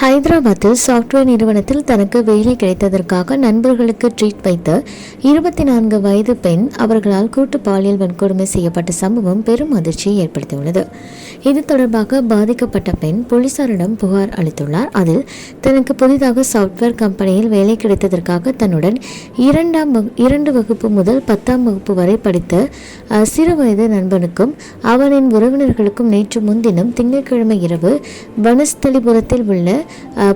ஹைதராபாத்தில் சாஃப்ட்வேர் நிறுவனத்தில் தனக்கு வேலை கிடைத்ததற்காக நண்பர்களுக்கு ட்ரீட் வைத்த இருபத்தி நான்கு வயது பெண் அவர்களால் கூட்டு பாலியல் வன்கொடுமை செய்யப்பட்ட சம்பவம் பெரும் அதிர்ச்சியை ஏற்படுத்தியுள்ளது. இது தொடர்பாக பாதிக்கப்பட்ட பெண் போலீசாரிடம் புகார் அளித்துள்ளார். அதில் தனக்கு புதிதாக சாஃப்ட்வேர் கம்பெனியில் வேலை கிடைத்ததற்காக தன்னுடன் இரண்டாம் வகு- இரண்டு வகுப்பு முதல் பத்தாம் வகுப்பு வரை படித்த சிறு வயது நண்பனுக்கும் அவனின் உறவினர்களுக்கும் நேற்று முன்தினம் திங்கட்கிழமை இரவு வனஸ்தலிபுரத்தில் உள்ள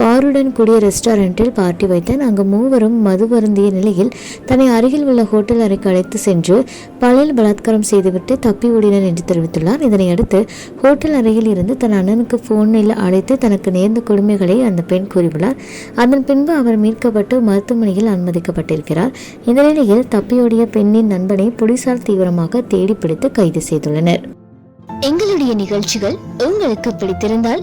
பாருடன் கூடிய ரெஸ்டாரண்ட்டில் பார்ட்டி வைத்தேன் அங்கு மூவரும் மது வருந்திய நிலையில் தன்னை அருகில் உள்ள ஹோட்டல் அறைக்கு அழைத்து சென்று பழையில் பலாத்காரம் செய்துவிட்டு தப்பி ஓடினர் என்று தெரிவித்துள்ளார். இதனையடுத்து ஹோட்டல் அறையில் இருந்து தன் அண்ணனுக்கு போனில் அழைத்து தனக்கு நேர்ந்த கொடுமைகளை அந்த பெண் கூறியுள்ளார். அதன் பின்பு அவர் மீட்கப்பட்டு மருத்துவமனையில் அனுமதிக்கப்பட்டிருக்கிறார். இந்த நிலையில் தப்பியோடிய பெண்ணின் நண்பனை போலீசார் தீவிரமாக தேடி பிடித்து கைது செய்துள்ளனர். எங்களுடைய நிகழ்ச்சிகள் உங்களுக்கு பிடித்திருந்தால்